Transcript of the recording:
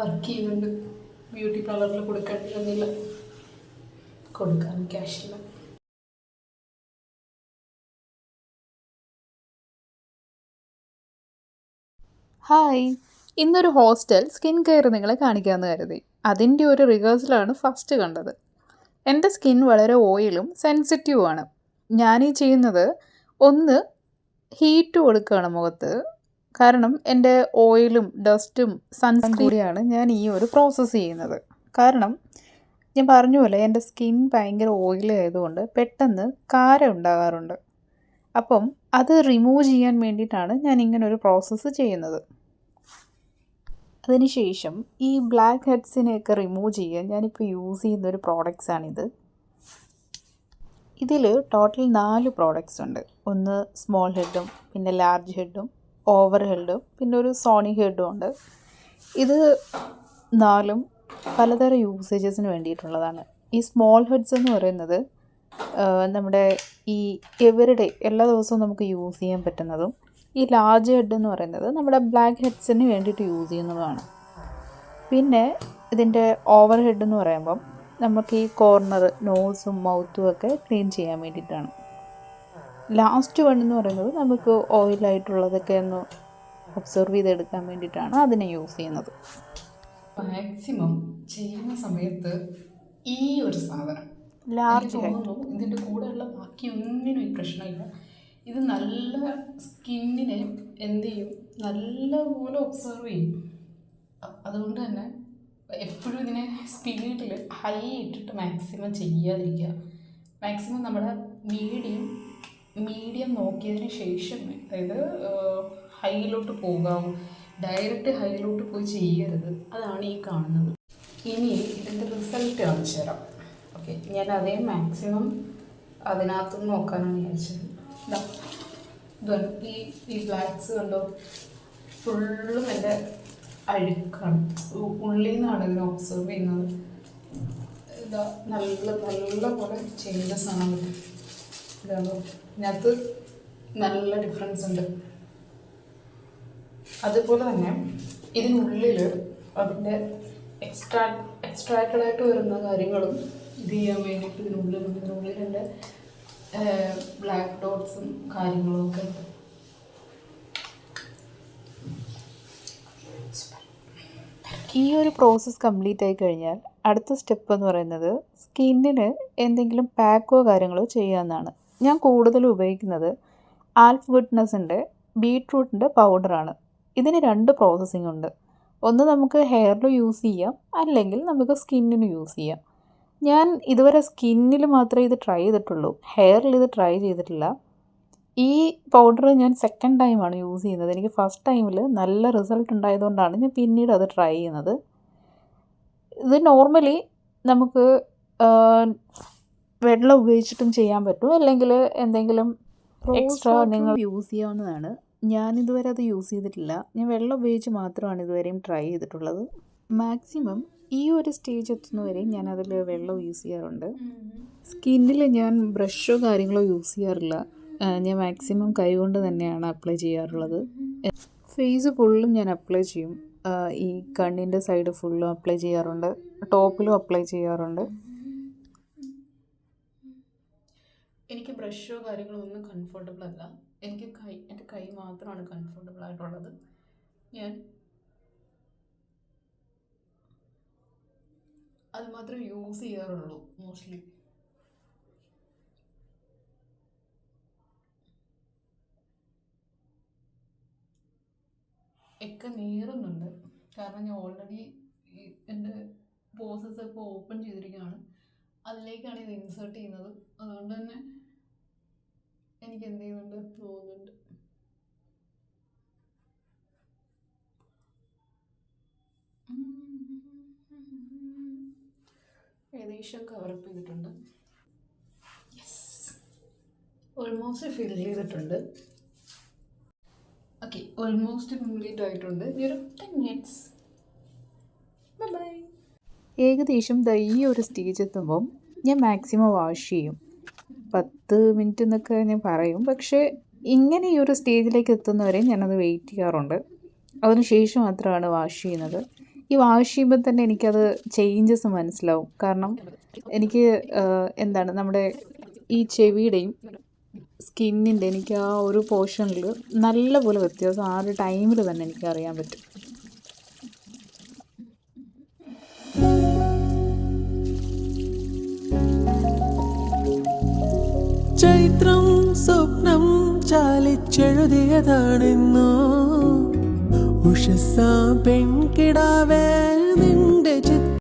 Work ചെയ്യുന്നുണ്ട്. Beauty പാർലറിൽ കൊടുക്കേണ്ടിയിരുന്നില്ല കൊടുക്കാൻ ക്യാഷില്ല ഹായ് ഇന്നൊരു ഹോസ്റ്റൽ സ്കിൻ കെയർ നിങ്ങളെ കാണിക്കാമെന്ന് കരുതി. അതിന്റെ ഒരു റിഹേഴ്സലാണ് ഫസ്റ്റ് കണ്ടത്. എന്റെ സ്കിൻ വളരെ ഓയിലും സെൻസിറ്റീവുമാണ് ഞാനീ ചെയ്യുന്നത് ഒന്ന് ഹീറ്റ് കൊടുക്കുകയാണ് മുഖത്ത്. കാരണം എന്റെ ഓയിലും ഡസ്റ്റും സൺസ്ക്രീൻ കൂടിയാണ് ഞാൻ ഈ ഒരു പ്രോസസ്സ് ചെയ്യുന്നത്. കാരണം ഞാൻ പറഞ്ഞു പോലെ എന്റെ സ്കിൻ ഭയങ്കര ഓയിലി ആയതുകൊണ്ട് പെട്ടെന്ന് കാര ഉണ്ടാകാറുണ്ട്. അപ്പം അത് റിമൂവ് ചെയ്യാൻ വേണ്ടിയിട്ടാണ് ഞാൻ ഇങ്ങനെ ഒരു പ്രോസസ്സ് ചെയ്യുന്നത്. അതിനുശേഷം ഈ ബ്ലാക്ക് ഹെഡ്സിനെയൊക്കെ റിമൂവ് ചെയ്യാൻ ഞാനിപ്പോൾ യൂസ് ചെയ്യുന്ന ഒരു പ്രോഡക്റ്റ്സാണിത് ഇതിൽ ടോട്ടൽ നാല് പ്രോഡക്റ്റ്സ് ഉണ്ട്. ഒന്ന് സ്മോൾ ഹെഡും പിന്നെ ലാർജ് ഹെഡും ഓവർ ഹെഡും പിന്നെ ഒരു സോണി ഹെഡും ഉണ്ട്. ഇത് നാലും പലതരം യൂസേജസിന് വേണ്ടിയിട്ടുള്ളതാണ്. ഈ സ്മോൾ ഹെഡ്സ് എന്ന് പറയുന്നത് നമ്മുടെ ഈ എവരിഡേ എല്ലാ ദിവസവും നമുക്ക് യൂസ് ചെയ്യാൻ പറ്റുന്നതും ഈ ലാർജ് ഹെഡ് എന്ന് പറയുന്നത് നമ്മുടെ ബ്ലാക്ക് ഹെഡ്സിന് വേണ്ടിയിട്ട് യൂസ് ചെയ്യുന്നതുമാണ്. പിന്നെ ഇതിന്റെ ഓവർ ഹെഡ് എന്ന് പറയുമ്പം നമുക്ക് ഈ കോർണർ നോസും മൗത്തും ഒക്കെ ക്ലീൻ ചെയ്യാൻ വേണ്ടിയിട്ടാണ്. ലാസ്റ്റ് വൺ എന്ന് പറയുന്നത് നമുക്ക് ഓയിലായിട്ടുള്ളതൊക്കെ ഒന്ന് ഒബ്സർവ് ചെയ്തെടുക്കാൻ വേണ്ടിയിട്ടാണ് അതിനെ യൂസ് ചെയ്യുന്നത്. മാക്സിമം ചെയ്യുന്ന സമയത്ത് ഈ ഒരു സാധനം. ലാർജ് തോന്നുന്നു ഇതിന്റെ കൂടെയുള്ള ബാക്കി ഒന്നിനും ഈ പ്രശ്നമില്ല. ഇത് നല്ല സ്കിന്നിനെ എന്ത് ചെയ്യും? നല്ലപോലെ ഒബ്സർവ് ചെയ്യും. അതുകൊണ്ട് തന്നെ എപ്പോഴും ഇതിനെ സ്പീഡിൽ ഹൈ ഇട്ടിട്ട് മാക്സിമം ചെയ്യാതിരിക്കുക. മാക്സിമം നമ്മുടെ മീഡിയം മീഡിയം നോക്കിയതിന് ശേഷം അതായത് ഹൈയിലോട്ട് പോകാം. ഡയറക്റ്റ് ഹൈയിലോട്ട് പോയി ചെയ്യരുത്. അതാണ് ഈ കാണുന്നത്. ഇനി ഇതിന്റെ റിസൾട്ട് കാണിച്ചു തരാം. ഓക്കെ ഞാൻ അതേ മാക്സിമം അതിനകത്ത് നോക്കാനാണ് വിചാരിച്ചത്. ഈ ഈ ബ്ലാക്സ് കണ്ടോ? ഫുള്ളും എന്റെ അഴുക്കാണ്. ഉള്ളിൽ നിന്നാണ് ഇതിനെ ഒബ്സർവ് ചെയ്യുന്നത്. ഇതാ നല്ല നല്ല പോലെ ചേഞ്ചസ് ആണ് ഇതാണോ ഇതിനകത്ത് നല്ല ഡിഫറൻസ് ഉണ്ട്. അതുപോലെ തന്നെ ഇതിനുള്ളിൽ അതിന്റെ എക്സ്ട്രാ എക്സ്ട്രാക്റ്റഡ് ആയിട്ട് വരുന്ന കാര്യങ്ങളും ഇത് ചെയ്യാൻ വേണ്ടിയിട്ട് ഇതിനുള്ളിൽ എന്റെ ബ്ലാക്ക് ഡോട്ട്സും കാര്യങ്ങളും ഒക്കെ ഉണ്ട്. ഈ ഒരു പ്രോസസ്സ് കംപ്ലീറ്റ് ആയി കഴിഞ്ഞാൽ അടുത്ത സ്റ്റെപ്പ് എന്ന് പറയുന്നത് സ്കിന്നിന് എന്തെങ്കിലും പാക്കോ കാര്യങ്ങളോ ചെയ്യാമെന്നാണ് ഞാൻ കൂടുതലും ഉപയോഗിക്കുന്നത് ആൽഫ് ഗുഡ്നസിന്റെ ബീട്രൂട്ടിന്റെ പൗഡറാണ് ഇതിന് രണ്ട് പ്രോസസ്സിംഗ് ഉണ്ട്. ഒന്ന് നമുക്ക് ഹെയറിൽ യൂസ് ചെയ്യാം അല്ലെങ്കിൽ നമുക്ക് സ്കിന്നിന് യൂസ് ചെയ്യാം. ഞാൻ ഇതുവരെ സ്കിന്നിൽ മാത്രമേ ഇത് ട്രൈ ചെയ്തിട്ടുള്ളൂ. ഹെയറിൽ ഇത് ട്രൈ ചെയ്തിട്ടില്ല. ഈ പൗഡർ ഞാൻ സെക്കൻഡ് ടൈമാണ് യൂസ് ചെയ്യുന്നത്. എനിക്ക് ഫസ്റ്റ് ടൈമിൽ നല്ല റിസൾട്ട് ഉണ്ടായതുകൊണ്ടാണ് ഞാൻ പിന്നീട് അത് ട്രൈ ചെയ്യുന്നത്. ഇത് നോർമലി നമുക്ക് വെള്ളം ഉപയോഗിച്ചിട്ടും ചെയ്യാൻ പറ്റും. അല്ലെങ്കിൽ എന്തെങ്കിലും എക്സ്ട്രാ നിങ്ങൾ യൂസ് ചെയ്യാവുന്നതാണ്. ഞാൻ ഇതുവരെ അത് യൂസ് ചെയ്തിട്ടില്ല. ഞാൻ വെള്ളം ഉപയോഗിച്ച് മാത്രമാണ് ഇതുവരെയും ട്രൈ ചെയ്തിട്ടുള്ളത്. മാക്സിമം ഈ ഒരു സ്റ്റേജ് എത്തുന്നവരെ ഞാൻ അതിൽ വെള്ളം യൂസ് ചെയ്യാറുണ്ട്. സ്കിന്നിൽ ഞാൻ ബ്രഷോ കാര്യങ്ങളോ യൂസ് ചെയ്യാറില്ല. ഞാൻ മാക്സിമം കൈ കൊണ്ട് തന്നെയാണ് അപ്ലൈ ചെയ്യാറുള്ളത്. ഫേസ് ഫുള്ളും ഞാൻ അപ്ലൈ ചെയ്യും. ഈ കണ്ണിന്റെ സൈഡ് ഫുള്ളും അപ്ലൈ ചെയ്യാറുണ്ട്. ടോപ്പിലും അപ്ലൈ ചെയ്യാറുണ്ട്. എനിക്ക് ബ്രഷോ കാര്യങ്ങളോ ഒന്നും കംഫർട്ടബിൾ അല്ല. എനിക്ക് കൈ എന്റെ കൈ മാത്രമാണ് കംഫർട്ടബിൾ ആയിട്ടുള്ളത്. ഞാൻ അത് മാത്രം യൂസ് ചെയ്യാറുള്ളൂ മോസ്റ്റ്ലി ഒക്കെ നീറുന്നുണ്ട്. കാരണം ഞാൻ ഓൾറെഡി എന്റെ പോസസ് ഇപ്പോൾ ഓപ്പൺ ചെയ്തിരിക്കുകയാണ്. അതിലേക്കാണ് ഇത് ഇൻസേർട്ട് ചെയ്യുന്നത്. അതുകൊണ്ട് തന്നെ എനിക്ക് എന്ത് ചെയ്യുന്നുണ്ട്? തോന്നുന്നുണ്ട് ഏകദേശം കവറപ്പ് ചെയ്തിട്ടുണ്ട്. ഓൾമോസ്റ്റ് ഫിൽ ചെയ്തിട്ടുണ്ട്. ഓക്കെ ഓൾമോസ്റ്റ് കംപ്ലീറ്റ് ആയിട്ടുണ്ട്. ഒരു ടെൻ മിനിറ്റ്സ് ബൈ ഏകദേശം ഈ ഒരു സ്റ്റേജ് എത്തുമ്പം ഞാൻ മാക്സിമം വാഷ് ചെയ്യും. പത്ത് മിനിറ്റ് എന്നൊക്കെ ഞാൻ പറയും. പക്ഷേ ഇങ്ങനെ ഈ ഒരു സ്റ്റേജിലേക്ക് എത്തുന്നവരെ ഞാനത് വെയിറ്റ് ചെയ്യാറുണ്ട്. അതിനുശേഷം മാത്രമാണ് വാഷ് ചെയ്യുന്നത്. ഈ വാഷ് ചെയ്യുമ്പോൾ തന്നെ എനിക്കത് ചേഞ്ചസ് മനസ്സിലാവും. കാരണം എനിക്ക് എന്താണ് നമ്മുടെ ഈ ചെവിയുടെയും സ്കിന്നിന്റെ എനിക്ക് ആ ഒരു പോർഷനിൽ നല്ലപോലെ വ്യത്യാസം ആ ഒരു ടൈമിൽ തന്നെ എനിക്ക് അറിയാൻ പറ്റും. ചൈത്രം സ്വപ്നം ചാലിച്ചെഴുതിയതാണെന്നോ? ഉഷസാ പെൺകിടാവേ